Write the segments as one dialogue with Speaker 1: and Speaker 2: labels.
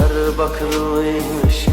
Speaker 1: Diyarbakırlıymış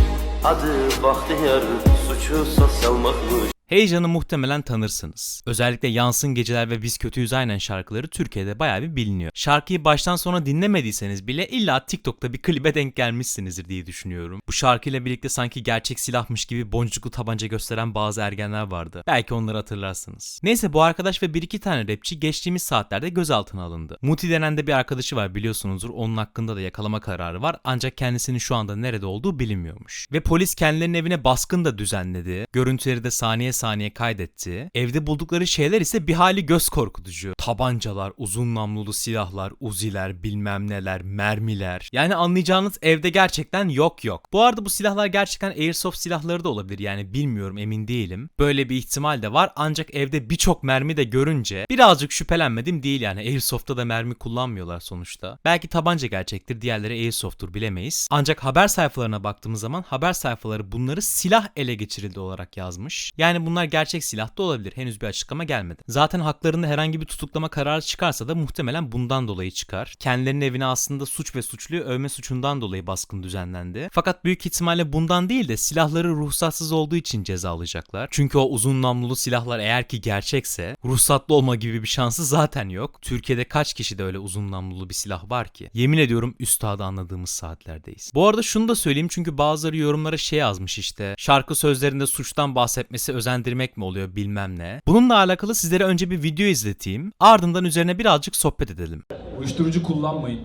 Speaker 1: Adı Bahtiyar Suçu salmakmış
Speaker 2: Heyecan'ı muhtemelen tanırsınız. Özellikle Yansın Geceler ve Biz Kötüyüz Aynen şarkıları Türkiye'de bayağı bir biliniyor. Şarkıyı baştan sona dinlemediyseniz bile illa TikTok'ta bir klibe denk gelmişsinizdir diye düşünüyorum. Bu şarkıyla birlikte sanki gerçek silahmış gibi boncuklu tabanca gösteren bazı ergenler vardı. Belki onları hatırlarsınız. Neyse bu arkadaş ve bir iki tane rapçi geçtiğimiz saatlerde gözaltına alındı. Muti denen de bir arkadaşı var biliyorsunuzdur. Onun hakkında da yakalama kararı var. Ancak kendisinin şu anda nerede olduğu bilinmiyormuş. Ve polis kendilerinin evine baskın da düzenledi. Görüntüleri de saniye saniye kaydetti. Evde buldukları şeyler ise bir hali göz korkutucu. Tabancalar, uzun namlulu silahlar, uziler, bilmem neler, mermiler. Yani anlayacağınız evde gerçekten yok yok. Bu arada bu silahlar gerçekten airsoft silahları da olabilir yani bilmiyorum emin değilim. Böyle bir ihtimal de var ancak evde birçok mermi de görünce birazcık şüphelenmedim değil yani airsoft'ta da mermi kullanmıyorlar sonuçta. Belki tabanca gerçektir diğerleri airsoft'tur bilemeyiz. Ancak haber sayfalarına baktığımız zaman haber sayfaları bunları silah ele geçirildi olarak yazmış. Yani bunlar gerçek silah da olabilir. Henüz bir açıklama gelmedi. Zaten haklarında herhangi bir tutuklama kararı çıkarsa da muhtemelen bundan dolayı çıkar. Kendilerinin evine aslında suç ve suçluyu övme suçundan dolayı baskın düzenlendi. Fakat büyük ihtimalle bundan değil de silahları ruhsatsız olduğu için ceza alacaklar. Çünkü o uzun namlulu silahlar eğer ki gerçekse ruhsatlı olma gibi bir şansı zaten yok. Türkiye'de kaç kişide öyle uzun namlulu bir silah var ki? Yemin ediyorum üstadı anladığımız saatlerdeyiz. Bu arada şunu da söyleyeyim çünkü bazıları yorumlara şey yazmış işte. Şarkı sözlerinde suçtan bahsetmesi özendirmek mi oluyor bilmem ne. Bununla alakalı sizlere önce bir video izleteyim. Ardından üzerine birazcık sohbet edelim.
Speaker 3: Uyuşturucu kullanmayın.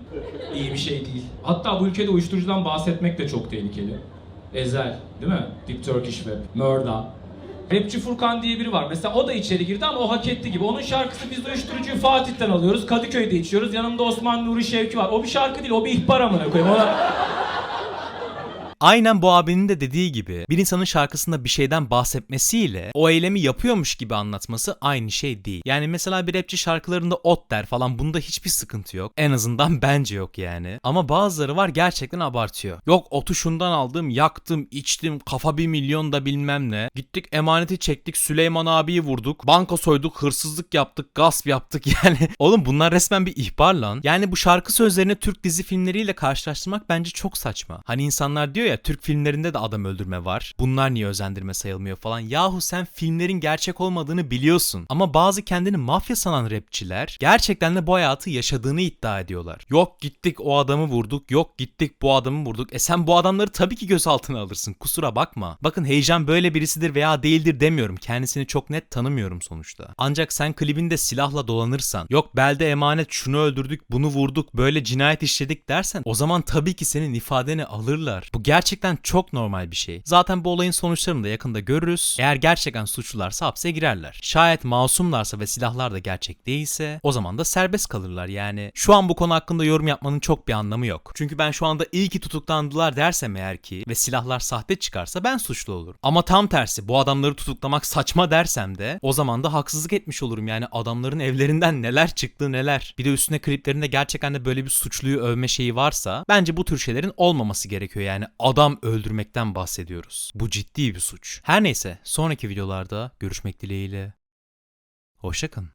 Speaker 3: İyi bir şey değil. Hatta bu ülkede uyuşturucudan bahsetmek de çok tehlikeli. Ezel, değil mi? Deep Turkish Web, Murda. Rapçi Furkan diye biri var. Mesela o da içeri girdi ama o hak etti gibi. Onun şarkısı biz uyuşturucuyu Fatih'ten alıyoruz. Kadıköy'de içiyoruz. Yanımda Osman Nuri Şevki var. O bir şarkı değil, o bir ihbar amına koyayım. Ona...
Speaker 2: Aynen bu abinin de dediği gibi bir insanın şarkısında bir şeyden bahsetmesiyle o eylemi yapıyormuş gibi anlatması aynı şey değil. Yani mesela bir rapçi şarkılarında ot der falan bunda hiçbir sıkıntı yok. En azından bence yok yani. Ama bazıları var gerçekten abartıyor. Yok otu şundan aldım, yaktım, içtim, kafa bir milyon da bilmem ne. Gittik emaneti çektik, Süleyman abiyi vurduk, banka soyduk, hırsızlık yaptık, gasp yaptık yani. Oğlum bunlar resmen bir ihbar lan. Yani bu şarkı sözlerini Türk dizi filmleriyle karşılaştırmak bence çok saçma. Hani insanlar diyor ya Türk filmlerinde de adam öldürme var. Bunlar niye özendirme sayılmıyor falan. Yahu sen filmlerin gerçek olmadığını biliyorsun. Ama bazı kendini mafya sanan rapçiler gerçekten de bu hayatı yaşadığını iddia ediyorlar. Yok gittik o adamı vurduk. Yok gittik bu adamı vurduk. E sen bu adamları tabii ki gözaltına alırsın. Kusura bakma. Bakın heyecan böyle birisidir veya değildir demiyorum. Kendisini çok net tanımıyorum sonuçta. Ancak sen klibinde silahla dolanırsan, yok belde emanet şunu öldürdük, bunu vurduk, böyle cinayet işledik dersen o zaman tabii ki senin ifadeni alırlar. Bu gerçekten çok normal bir şey. Zaten bu olayın sonuçlarını da yakında görürüz. Eğer gerçekten suçlularsa hapse girerler. Şayet masumlarsa ve silahlar da gerçek değilse o zaman da serbest kalırlar yani. Şu an bu konu hakkında yorum yapmanın çok bir anlamı yok. Çünkü ben şu anda iyi ki tutuklandılar dersem eğer ki ve silahlar sahte çıkarsa ben suçlu olurum. Ama tam tersi bu adamları tutuklamak saçma dersem de o zaman da haksızlık etmiş olurum. Yani adamların evlerinden neler çıktı neler. Bir de üstüne kliplerinde gerçekten de böyle bir suçluyu övme şeyi varsa bence bu tür şeylerin olmaması gerekiyor. Yani adam öldürmekten bahsediyoruz. Bu ciddi bir suç. Her neyse sonraki videolarda görüşmek dileğiyle. Hoşçakalın.